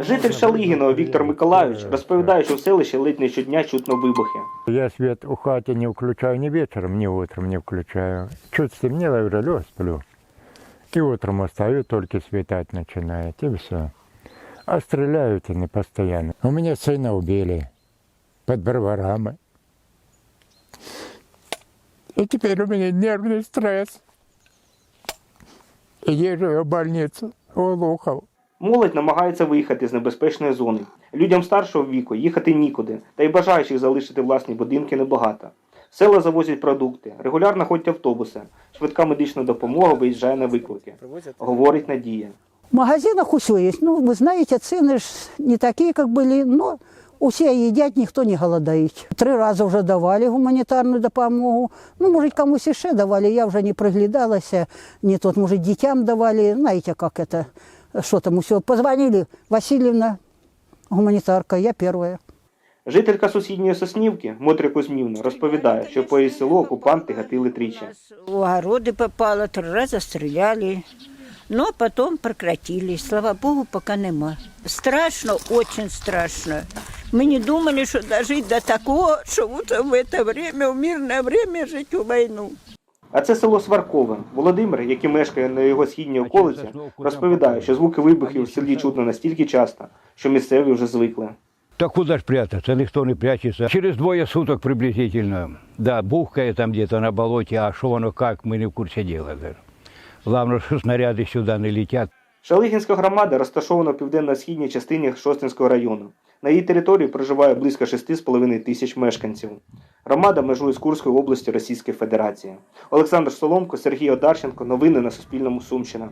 Житель Шалигіного Віктор Миколайович розповідає, що в селищі ледь не щодня чутно вибухи. Я свет у хате не включаю ни вечером, ни утром не включаю. Чуть стемнело, я уже лег, сплю. И утром остаю, только светать начинает, и все. А стреляют они постоянно. У меня сына убили под Барварами. И теперь у меня нервный стресс. Езжу в больницу, Олухов. Молодь намагається виїхати з небезпечної зони. Людям старшого віку їхати нікуди, та й бажаючих залишити власні будинки небагато. В Села завозять продукти, регулярно ходять автобуси. Швидка медична допомога виїжджає на виклики. Говорить Надія. В магазинах все есть. Ну, вы знаете, цены ж не такие, как были, но все едят, никто не голодает. Три раза уже давали гуманитарную допомогу. Ну, может, комусь еще давали, я уже не приглядалась. Не тот, может, детям давали. Знаете, как это, что там все. Позвонили, Васильевна, гуманитарка, я первая. Жителька сусідньої Соснівки Мотря Кузьмівна розповідає, що по її селу окупанти гатили тричі. В огороды попало, три раза стреляли. Но потом прекратились. Слава Богу, пока нема. Страшно, очень страшно. Мы не думали, что дожить до такого, что вот в это время, в мирное время жить у войну. А це село Сваркове. Володимир, який мешкає на його східній околиці, розповідає, що звуки вибухів в селі чутно настільки часто, що місцеві вже звикли. Да куда ж прятаться? Никто не прячется. Через двое суток приблизительно. Да, бухкает там где-то на болоте, а что оно как, мы не в курсе дела даже. Главное, что снаряды сюда не летят. Шалигінська громада розташована в південно-східній частині Шостинського району. На її території проживає близько 6,5 тисяч мешканців. Громада межує з Курською областю Російської Федерації. Олександр Соломко, Сергій Одарченко. Новини на Суспільному. Сумщина.